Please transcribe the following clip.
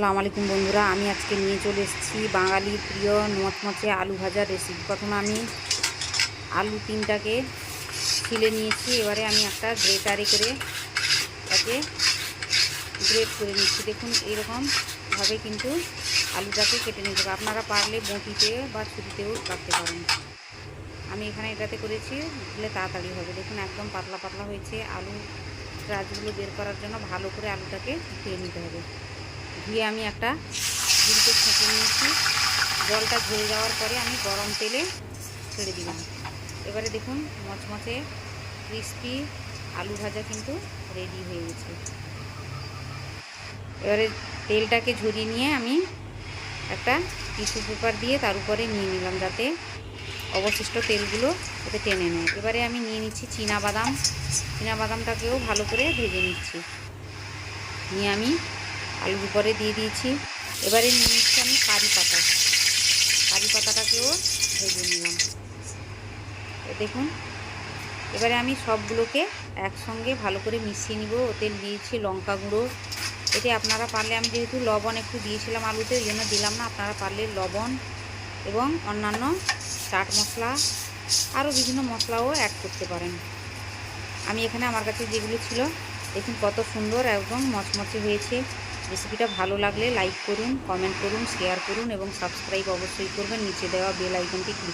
আসসালামু আলাইকুম বন্ধুরা, আমি আজকে নিয়ে চলে এসেছি বাঙালির প্রিয় মচমচে আলু ভাজার রেসিপি প্রথমে আমি আলু তিনটাকে ছিলে নিয়েছি, এবারে আমি একটা গ্রেটারে করে তাকে গ্রেট করে নিচ্ছি। দেখুন এইরকমভাবে কিন্তু আলুটাকে কেটে নিতে হবে। আপনারা পারলে বঁটিতে বা ছুরিতেও কাটতে পারেন। আমি এখানে এটাতে করেছি, দিলে তাড়াতাড়ি হবে। দেখুন, একদম পাতলা পাতলা হয়েছে। আলু গাছগুলো বের করার জন্য ভালো করে আলুটাকে ধুয়ে নিতে হবে। ধুয়ে আমি একটা ঝুড়িতে ছেঁকে নিয়েছি। জলটা ঝরে যাওয়ার পরে আমি গরম তেলে ছেড়ে দিলাম। এবারে দেখুন মচমচে ক্রিস্পি আলু ভাজা কিন্তু রেডি হয়ে গেছে। এবারে তেলটাকে ঝরিয়ে নিয়ে আমি একটা টিস্যু পেপার দিয়ে তার উপরে নিয়ে নিলাম যাতে অবশিষ্ট তেলগুলো ওতে টেনে নেয়। এবারে আমি নিয়ে নিচ্ছি চীনা বাদাম। চীনা বাদামটাকেও ভালো করে ভেজে নিচ্ছি। নিয়ে আমি আলুর উপরে দিয়ে দিয়েছি। এবারে নিয়ে নিচ্ছি আমি কারি পাতা। কারি পাতাটাকেও ভেজে নিলাম। দেখুন, এবারে আমি সবগুলোকে একসঙ্গে ভালো করে মিশিয়ে নিব। ওতে দিয়েছি লঙ্কা গুঁড়ো। এতে আপনারা পারলে, আমি যেহেতু লবণ একটু দিয়েছিলাম আলুতে ওই জন্য দিলাম না। আপনারা পারলে লবণ এবং অন্যান্য চাট মশলা, আরও বিভিন্ন মশলাও অ্যাড করতে পারেন। আমি এখানে আমার কাছে যেগুলো ছিল, দেখুন কত সুন্দর, একদম মচমচে হয়েছে। রেসিপিটা ভালো লাগলে লাইক করুন, কমেন্ট করুন, শেয়ার করুন এবং সাবস্ক্রাইব অবশ্যই করবেন। নিচে দেওয়া বেল আইকনটি ক্লিক